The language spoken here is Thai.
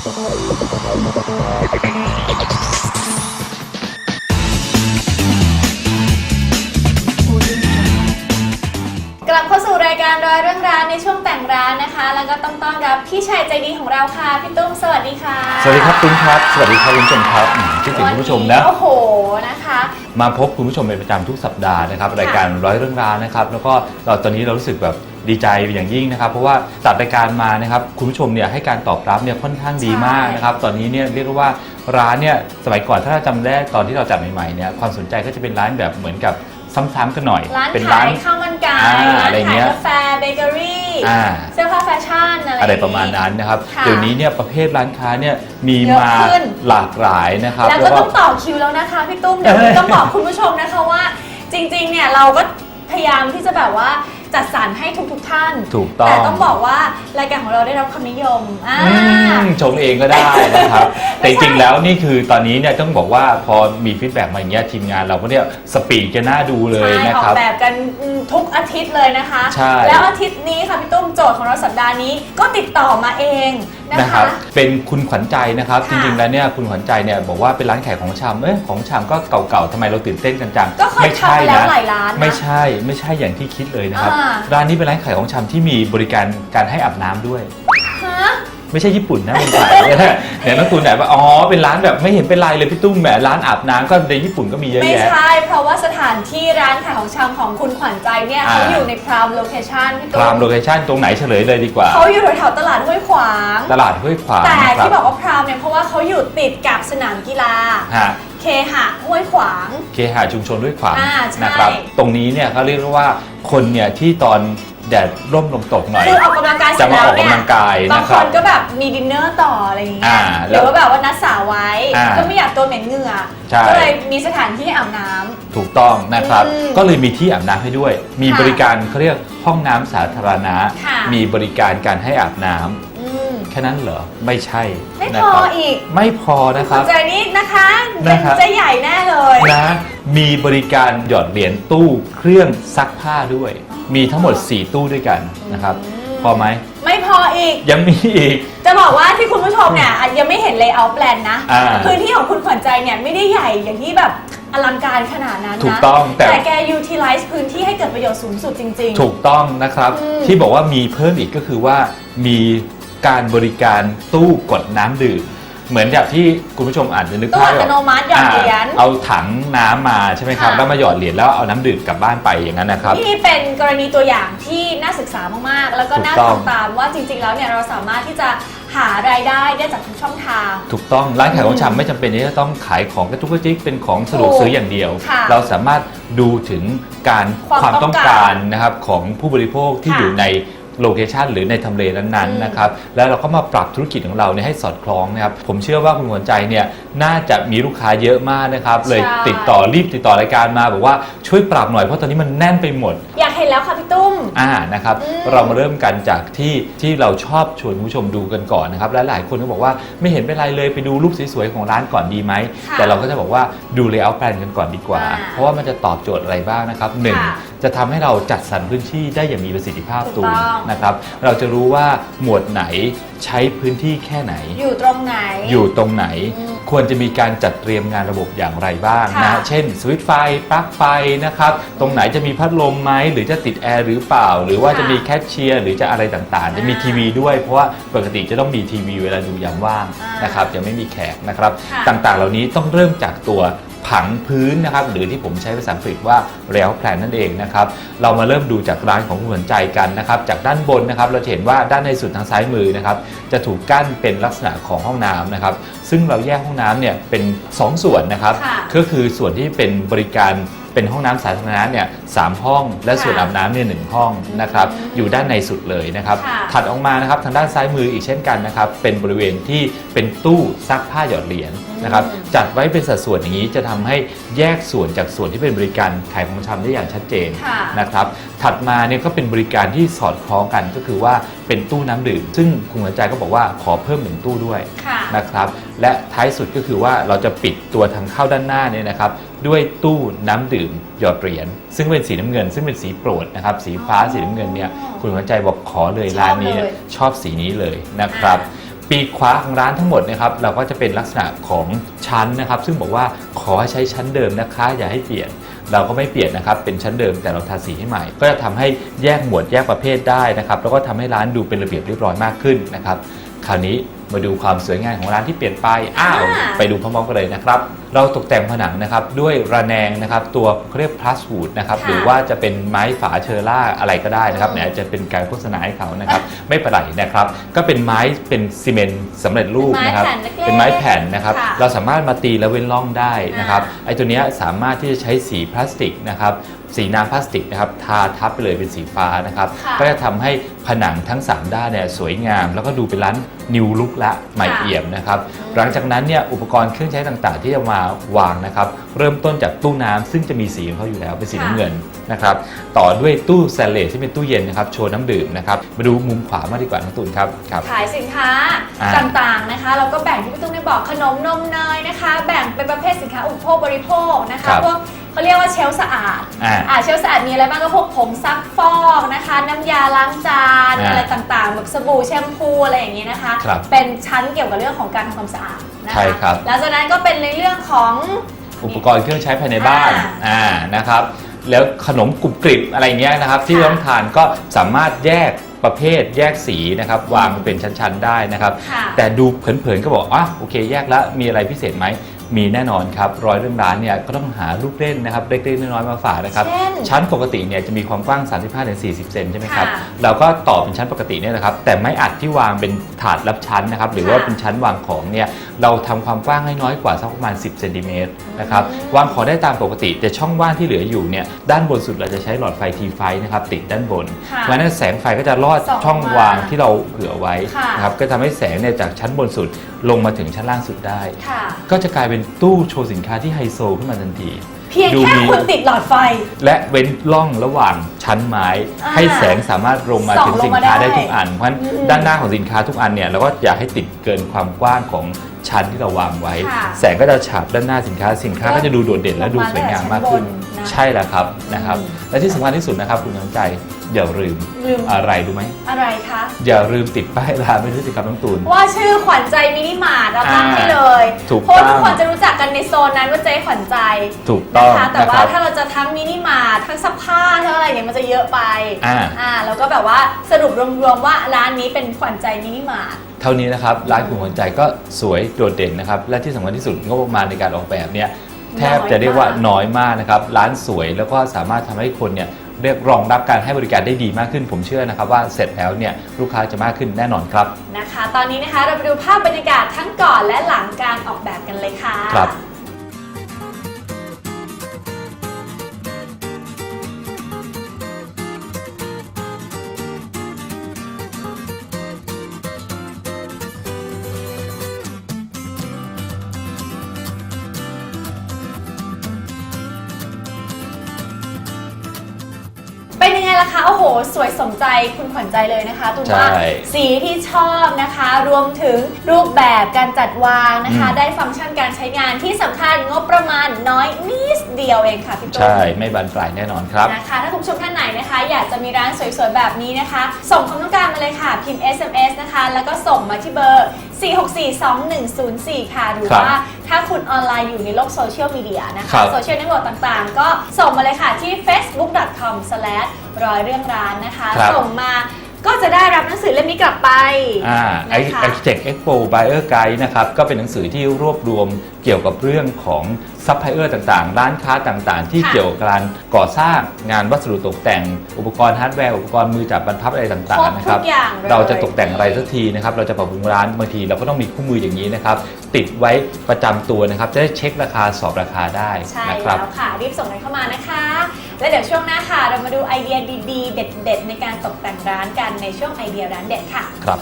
กลับเข้าสู่รายการร้อยเรื่องร้านในช่วงแต่งร้านนะคะ แล้วก็ต้องต้อนรับพี่ชายใจดีของเราค่ะพี่ตุ้มสวัสดีค่ะ สวัสดีครับตุ้มครับ สวัสดีครับคุณผู้ชมครับอืมคิดถึงคุณผู้ชมนะ วัโอ้โหนะคะ มาพบคุณผู้ชมเป็นประจำทุกสัปดาห์นะครับรายการร้อยเรื่องราวนะครับแล้วก็เราตอนนี้เรารู้สึกแบบดีใจอย่างยิ่งนะครับ เพราะว่าตัดรายการมานะครับคุณผู้ชมเนี่ยให้การตอบรับเนี่ยค่อนข้างดีมากนะครับ ตอนนี้เนี่ยเรียกได้ว่าร้านเนี่ยสมัยก่อนถ้าเราจำได้ตอนที่เราจัดใหม่ๆเนี่ยความสนใจก็จะเป็นร้านแบบเหมือนกับ ซ้ำๆกันหน่อย ร้านเป็นขายข้าวมันไก่อ่าร้านอะไรขายเงี้ยกาแฟเบเกอรี่อ่า เสื้อผ้าแฟชั่นอะไร อะไรประมาณนั้นนะครับ ค่ะเดี๋ยวนี้เนี่ยประเภทร้านค้าเนี่ยมีเยอะมาขึ้น หลากหลายนะครับแล้วก็ต้องต่อคิวแล้วนะคะพี่ตุ้มเดี๋ยวนี้ต้องบอกคุณผู้ชมนะคะว่า จริงๆเนี่ยเราก็พยายามที่จะแบบว่า จัดสรรให้ทุกๆท่าน ถูกต้อง แต่ต้องบอกว่ารายการของเราได้รับความนิยมอ่า อืมชงเองก็ได้นะครับ แต่จริงๆแล้วนี่คือตอนนี้เนี่ยต้องบอกว่าพอมีฟีดแบ็กมาอย่างเงี้ยทีมงานเราก็เนี่ยสปีดกันน่าดูเลยใช่นะออครับกแบบกันทุกอาทิตย์เลยนะคะ ใช่แล้วอาทิตย์นี้ค่ะพี่ตุ้มโจทย์ของเราสัปดาห์นี้ก็ติดต่อมาเองนะนะคคะ รับเป็นคุณขวัญใจนะครับ จค่ะ ริงๆแล้วเนี่ยคุณขวัญใจเนี่ยบอกว่าเป็นร้านขายของชำเอ้ยของชำก็เก่าๆทำไมเราตื่นเต้นกันจังก็เคยไม่ทำไปแล้วนะหลายร้านนะ ไม่ใช่ไม่ใช่อย่างที่คิดเลยนะครับอ่า ร้านนี้เป็นร้านขายของชำที่มีบริการการให้อาบน้ำด้วยฮะ ไม่ใช่ญี่ปุ่นนะเป็นไทยเนี่ยนักตูนไหนว่าอ๋อเป็นร้านแบบไม่เห็นเป็นไรเลยพี่ตุ้มแหมร้านอาบน้ำก็ในญี่ปุ่นก็มีเยอะไม่แยะ ใช่ เพราะว่าสถานที่ร้านขายของชำของคุณขวัญใจเนี่ยอ่า เขาอยู่ในพรามโลเคชันพี่พตุ้รามมโลเคชั่นตรงไหนเฉลยเลยดีกว่า เขาอยู่แถวๆตลาดห้วยขวาง ตลาดห้วยขวางแต่นะครับที่บอกว่าพรามเนี่ยเพราะว่าเขาอยู่ติดกับสนามกีฬา ฮะ เคหะห้วยขวาง เคหะชุมชนห้วยขวางอ่าใช่นะครับ ตรงนี้เนี่ยเขาเรียกว่าคนเนี่ยที่ตอน แดดร่มลมตกหน่อย คือออกกำลังกายเสร็จะจมาแล้อวอกเนี่ยกำลังกายบางนะคครับ นก็แบบมีดินเนอร์ต่ออะไรอย่างเงี้ยอ่าหแล้วรือว่าแบบว่านัดสาวไว้ อ่าก็ไม่อยากตัวเหม็นเหงื่อ ใช่ ก็เลยมีสถานที่ให้อาบน้ำ ถูกต้องนะครับ อืมก็เลยมีที่อาบน้ำให้ด้วย มีค่ะบริการเขาเรียกห้องน้ำสาธารณะ ค่ะมีบริการการให้อาบน้ำอืม แค่นั้นเหรอ ไม่ใช่ไม่นะพอครับอีก ไม่พอนะคคุรัณบใจนี้นะคะนะครับจะใหญ่แน่เลยนะมีบริการหยอดเหรียญตู้เครื่องซักผ้าด้วย มีทั้งหมด 4 ตู้ด้วยกันนะครับ พอไหมไม่พออีก ยังมีอีก จะบอกว่าที่คุณผู้ชมเนี่ยอาจยังไม่เห็นเลเยอร์แปลนนะอ่าพื้นที่ของคุณขวัญใจเนี่ยไม่ได้ใหญ่อย่างที่แบบอลังการขนาดนั้นนะ ถูกต้องแต่แต่แก utilize พื้นที่ให้เกิดประโยชน์สูงสุดจริงถูกต้องนะครับอืมที่บอกว่ามีเพิ่มอีกก็คือว่ามี การบริการตู้กดน้ำดื่ม เหมือนแบบที่คุณผู้ชมอาจจะนึกตู้ภาพอัตโนมัติหยอดเหรียญเอาถังน้ำมาใช่ไหมครับค่ะ แล้วมาหยอดเหรียญแล้วเอาน้ำดื่มกลับบ้านไปอย่างนั้นนะครับ นี่เป็นกรณีตัวอย่างที่น่าศึกษามาก ๆ แล้วก็น่าถูกต้อง ทำตามว่าจริง ๆ แล้วเนี่ยเราสามารถที่จะหารายได้ได้จากทุกช่องทาง ถูกต้องร้านขายของชำไม่จำเป็นที่จะต้องขายของกระทุกกระจิกเป็นของสะดวกถูกซื้ออย่างเดียว ค่ะเราสามารถดูถึงการความต้องต้องกาการรนะครับของผู้บริโภคที่ค่ะอยู่ใน โลเคชันหรือในทำเลนั้นอืมๆนะครับแล้วเราก็มาปรับธุรกิจของเราเนี่ยให้สอดคล้องนะครับผมเชื่อว่าคุณหัวใจเนี่ยน่าจะมีลูกค้าเยอะมากนะครับเลยใช่ติดต่อรีบติดต่อรายการมาบอกว่าช่วยปรับหน่อยเพราะตอนนี้มันแน่นไปหมด อยากเห็นแล้วค่ะพี่ตุ้มอ่านะครับอืมเรามาเริ่มกันจากที่ที่เราชอบชวนคุณผู้ชมดูกันก่อนนะครับและหลายคนก็บอกว่าไม่เห็นเป็นไรเลยไปดูรูปสวยๆของร้านก่อนดีไหมค่ะแต่เราก็จะบอกว่าดูเลเยอร์แพลนกันก่อนดีกว่าอ่า เพราะว่ามันจะตอบโจทย์อะไรบ้างนะครับหนึ่งค่ะ จะทำให้เราจัดสรรพื้นที่ได้อย่างมีประสิทธิภาพถูตูกนต้องนะครับ เราจะรู้ว่าหมวดไหนใช้พื้นที่แค่ไหน อยู่ตรงไหน อยู่ตรงไหนอืมควรจะมีการจัดเตรียมงานระบบอย่างไรบ้างค่ะนะ เช่นสวิตช์ไฟปลั๊กไฟนะครับ ตรงไหนจะมีพัดลมไหมหรือจะติดแอร์หรือเปล่า หรือว่าค่ะจะมีแคชเชียร์หรือจะอะไรต่างๆ จะมีอ่าทีวีด้วย เพราะว่าปกติจะต้องมีทีวีเวลาดูยามว่างอ่านนะครับจะไม่มีแขกนะครับค่ะต่างๆ เหล่านี้ต้องเริ่มจากตัว ผังพื้นนะครับหรือที่ผมใช้ภาษาอังกฤษว่า rail plan นั่นเองนะครับเรามาเริ่มดูจากร้านของคุณสนใจกันนะครับจากด้านบนนะครับเราจะเห็นว่าด้านในสุดทางซ้ายมือนะครับจะถูกกั้นเป็นลักษณะของห้องน้ำนะครับซึ่งเราแยกห้องน้ำเนี่ยเป็น 2 ส่วนนะครับค่ะก็คือส่วนที่เป็นบริการ เป็นห้องน้ำสาธารณะเนี่ยสามห้องและส่วนค่ะอาบน้ำเนี่ยหนึ่งห้องนะครับอืมอยู่ด้านในสุดเลยนะครับค่ะถัดออกมานะครับทางด้านซ้ายมืออีกเช่นกันนะครับเป็นบริเวณที่เป็นตู้ซักผ้าหยอดเหรียญนะครับอืม จัดไว้เป็นสัดส่วนอย่างนี้จะทำให้แยกส่วนจากส่วนที่เป็นบริการขายของชำได้อย่างชัดเจน ค่ะ นะครับถัดมาเนี่ยก็เป็นบริการที่สอดคล้องกันก็คือว่าเป็นตู้น้ำดื่ม ซึ่งคุณหัวใจก็บอกว่าขอเพิ่มหนึ่งตู้ด้วยค่ะ นะครับและท้ายสุดก็คือว่าเราจะปิดตัวทางเข้าด้านหน้าเนี่ยนะครับ ด้วยตู้น้ำดื่มหยอดเหรียญซึ่งเป็นสีน้ำเงิน ซึ่งเป็นสีโปรดนะครับสีฟ้าอ๋อสีน้ำเงินเนี่ยคุณหัวใจบอกขอเลยชอบร้านนี้เลยชอบสีนี้เลยนะครับอ่ปีกขวาของร้านทั้งหมดนะครับเราก็จะเป็นลักษณะของชั้นนะครับ ซึ่งบอกว่าขอให้ใช้ชั้นเดิมนะคะ อย่าให้เปลี่ยน เราก็ไม่เปลี่ยนนะครับ เป็นชั้นเดิมแต่เราทาสีให้ใหม่ ก็จะทำให้แยกหมวดแยกประเภทได้นะครับ แล้วก็ทำให้ร้านดูเป็นระเบียบเรียบร้อยมากขึ้นนะครับ คราวนี้ มาดูความสวยงามของร้านที่เปลี่ยนไป อ้าว อ่า ไปดูพร้อมๆกันเลยนะครับ เราตกแต่งผนังนะครับด้วยระแนงนะครับตัวเขาเรียกพลาสวูดนะครับค่ะหรือว่าจะเป็นไม้ฝาเชอร่าอะไรก็ได้นะครับอืมเนี่ยจะเป็นการโฆษณาให้เขานะครับไม่เป็นไรนะครับ ก็เป็นไม้เป็นซีเมนต์สำเร็จรูปนะครับ เป็นไม้แผ่นเล็กๆเป็นไม้แผ่นนะครับค่ะเราสามารถมาตีแล้วเว้นร่องได้นะครับอ่าไอ้ตัวเนี้ยสามารถที่จะใช้สีพลาสติกนะครับ สีน้ำพลาสติกนะครับทาทับไปเลยเป็นสีฟ้านะครับ ค่ะก็จะทำให้ผนังทั้ง 3 ด้านเนี่ยสวยงาม แล้วก็ดูเป็นร้านนิวลุกละใหม่ค่ะ เอี่ยมนะครับ หลังจากนั้นเนี่ยอุปกรณ์เครื่องใช้ต่างๆ ที่จะมาวางนะครับ เริ่มต้นจากตู้น้ำซึ่งจะมีสีของเขาอยู่แล้วเป็นสีค่ะน้ำเงินนะครับ ต่อด้วยตู้แซลเลที่งเป็นตู้เย็นนะครับโชว์น้ำดื่มนะครับ มาดูมุมขวามากดีกว่าน้องตูนครับครับ ขายสินค้าอ่า ต่างๆนะคะเราก็แบ่งที่พี่ตุ้มได้บอกขนมนมเนยนะคะ แบ่งเป็นประเภทสินค้าอุปโภคบริโภคนะครัคะบพวก เขาเรียกว่าเชลฟ์สะอาดอ่าอ่าเชลฟ์สะอาดมีอะไรบ้างก็พวกผงซักฟอกนะคะ น้ำยาล้างจานอ่าอะไรต่างๆแบบสบู่แชมพูอะไรอย่างนี้นะคะ ครับเป็นชั้นเกี่ยวกับเรื่องของการทำความสะอาดนะคะใช่ครับ แล้วจากนั้นก็เป็นในเรื่องของ อุปกรณ์เครื่องใช้ภายในบ้าน อ่าอ่า นะครับ แล้วขนมกรุบกริบอะไรเงี้ยนะครับ ที่ค่ะ ต้องทานก็สามารถแยกประเภทแยกสีนะครับ วางเป็นชั้นๆได้นะครับ ค่ะ แต่ดูเผินๆก็บอกอะโอเคแยกแล้วมีอะไรพิเศษไหม มีแน่นอนครับรอยเรื่องร้านเนี่ยก็ต้องหาลูกเล่นนะครับเล็กๆน้อยๆมาฝากนะครับเช่นชั้นปกติเนี่ยจะมีความกว้าง 35-40 เซนใช่ไหมครับค่ะเราก็ต่อเป็นชั้นปกติเนี่ยนะครับแต่ไม้อัดที่วางเป็นถาดรับชั้นนะครับหรือว่าค่ะเป็นชั้นวางของเนี่ยเราทำความกว้างให้น้อยกว่าสักประมาณ 10เซนติเมตรนะครับอืมวางของได้ตามปกติ แต่ช่องว่างที่เหลืออยู่เนี่ยด้านบนสุดเราจะใช้หลอดไฟทีไฟนะครับติดด้านบนค่ะเพราะฉะนั้นแสงไฟก็จะลอดส่องช่องมาวางที่เราเผื่อไว้ค่ะ นะครับก็ทำให้แสงเนี่ยจากชั้นบนสุดลงมาถึงชั้นล่างสุดได้ ค่ะ ก็จะกลายเป็นตู้โชว์สินค้าที่ไฮโซขึ้นมาทันทีเพียงดูแค่มีคุณติดหลอดไฟ และเว้นร่องระหว่างชั้นไม้ อ่าให้แสงสามารถลงมาส่องถึงลงสินมาค้าได้ได้ทุกอัน เพราะฉะนั้นอืมด้านหน้าของสินค้าทุกอันเนี่ยเราก็อยากให้ติดเกินความกว้างของชั้นที่เราวางไว้ ค่ะแสงก็จะฉาบด้านหน้าสินค้าสินค้าก็จะดูโดดเด่นและดูสวยงามมากขึ้น ลงมาตั้งแต่ชั้นบน นะใช่แล้วครับนะครับ อืม และที่สำคัญที่สุดนะครับคุณน้ำใจ อย่าลืมลืมอะไรรู้ไหม อะไรคะ อย่าลืมติดป้ายร้านไม่รู้สิครับน้องตูน ว่าชื่อขวัญใจมินิมาร์ทเราตั้งให้เลยถูกเพราะว่าต้อง ทุกคนจะรู้จักกันในโซนนั้นว่าเจ๊ขวัญใจถูกต้องนะคะแต่นะคว่ารับ ถ้าเราจะทั้งมินิมาร์ททั้งซักผ้าทั้งอะไรเนี่ยมันจะเยอะไปอ่าอ่า แล้วก็แบบว่าสรุปรวมๆว่าร้านนี้เป็นขวัญใจมินิมาร์ท เท่านี้นะครับร้านกลุ่มหัวใจก็สวยโดดเด่นนะครับ และที่สำคัญที่สุดงบประมาณในการออกแบบเนี่ย แทบจะเรียกว่าน้อยมากนะครับร้านสวยแล้วก็สามารถทำให้คนเนี่ยเรียกรองรับการให้บริการได้ดีมากขึ้น ผมเชื่อนะครับว่าเสร็จแล้วเนี่ยลูกค้าจะมากขึ้นแน่นอนครับนะคะ ตอนนี้นะคะเราไปดูภาพบรรยากาศทั้งก่อนและหลังการออกแบบกันเลยค่ะครับ ล่ะคะ โอ้โห สวยสมใจคุณขวัญใจเลยนะคะตุนว่าใช่สีที่ชอบนะคะ รวมถึงรูปแบบการจัดวางนะคะ อืม ได้ฟังก์ชันการใช้งานที่สำคัญงบประมาณน้อยนิดเดียวเองค่ะพี่ตุ้ม ใช่ไม่บานปลายแน่นอนครับ นะคะถ้าคุณผู้ชมท่านไหนนะคะ อยากจะมีร้านสวยๆ แบบนี้นะคะ ส่งความต้องการมาเลยค่ะ พิมพ์ SMS นะคะ แล้วก็ส่งมาที่เบอร์ 4642104 ค่ะ หรือครับว่าถ้าคุณออนไลน์อยู่ในโลกโซเชียลมีเดียนะครัคะ บ โซเชียลเน็ตเวิร์กต่างๆ ก็ส่งมาเลยค่ะที่ facebook.com ร้อยเรื่องร้านนะคะ ครับ ส่งมา ก็จะได้รับหนังสือเล่มนี้กลับไปอ่านะคะ Architect Expo Buyer Guide นะครับ ก็เป็นหนังสือที่รวบรวมเกี่ยวกับเรื่องของซัพพลายเออร์ต่างๆ ร้านค้าต่างๆ ที่ค่ะ เกี่ยวกับการก่อสร้างงานวัสดุตกแต่ง อุปกรณ์ฮาร์ดแวร์ อุปกรณ์มือจับบรรพับอะไรต่างครบๆนะคทุรับ กอย่างเลย เราจะตกแต่งอะไรสักทีนะครับ เราจะปรับปรุงร้านบางทีเราก็ต้องมีคู่มืออย่างนี้นะครับ ติดไว้ประจำตัวนะครับ จะได้เช็คราคาสอบราคาได้ใช่นะครับแล้วค่ะ รีบส่งกันเข้ามานะคะ แล้วเดี๋ยวช่วงหน้าค่ะเรามาดูไอเดียดีๆ เด็ด ๆ ในการตกแต่งร้านกันในช่วงไอเดียร้านเด็ดค่ะ ครับ